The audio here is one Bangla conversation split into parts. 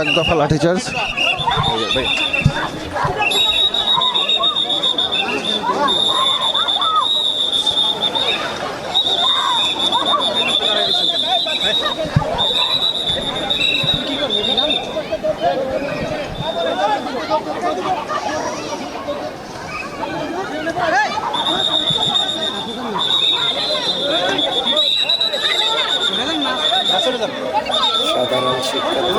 এক দফা লাঠিচার্জ সাধারণ শিক্ষার্থী।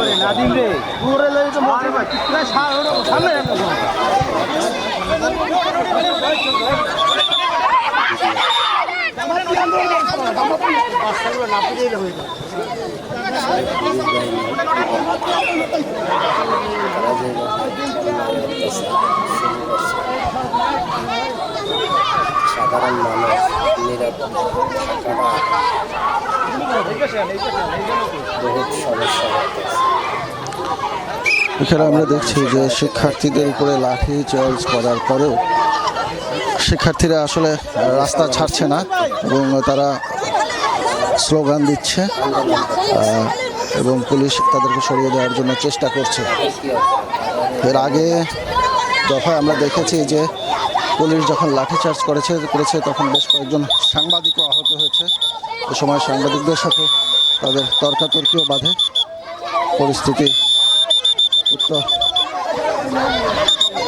সাধারণ মানুষ নিরাপদ। থাকাটা এখানে আমরা দেখছি যে শিক্ষার্থীদের উপরে লাঠি চার্জ করার পরেও শিক্ষার্থীরা আসলে রাস্তা ছাড়ছে না এবং তারা স্লোগান দিচ্ছে এবং পুলিশ তাদেরকে সরিয়ে দেওয়ার জন্য চেষ্টা করছে। এর আগে দফায় আমরা দেখেছি যে পুলিশ যখন লাঠিচার্জ করেছে করেছে, তখন বেশ কয়েকজন সাংবাদিকও আহত হয়েছে। এ সময় সাংবাদিকদের সাথে তাদের তর্কাতর্কিও বাধে। পরিস্থিতি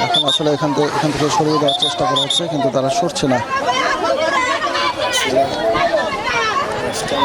এখন আসলে এখান থেকে এখান থেকে সরিয়ে দেওয়ার চেষ্টা করা হচ্ছে, কিন্তু তারা সরছে না। ছিলাম চেষ্টা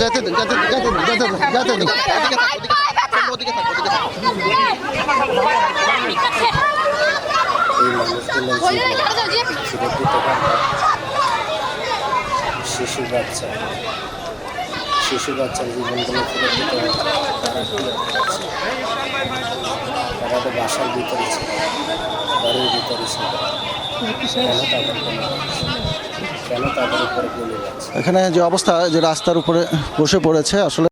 যেতে দিন যেতে দিন যেতে দিন যেতে দিন যেতে দিন এই মানুষগুলোর জীবন সুরক্ষিত রাখা শিশু বাচ্চা। শিশু বাচ্চার জীবনগুলো সুরক্ষিত দিতে তারা তো বাসার ভিতরে ছিল, ঘরের ভিতরে ছিল। এখানে যে অবস্থা, যে রাস্তার উপরে বসে পড়েছে, আসলে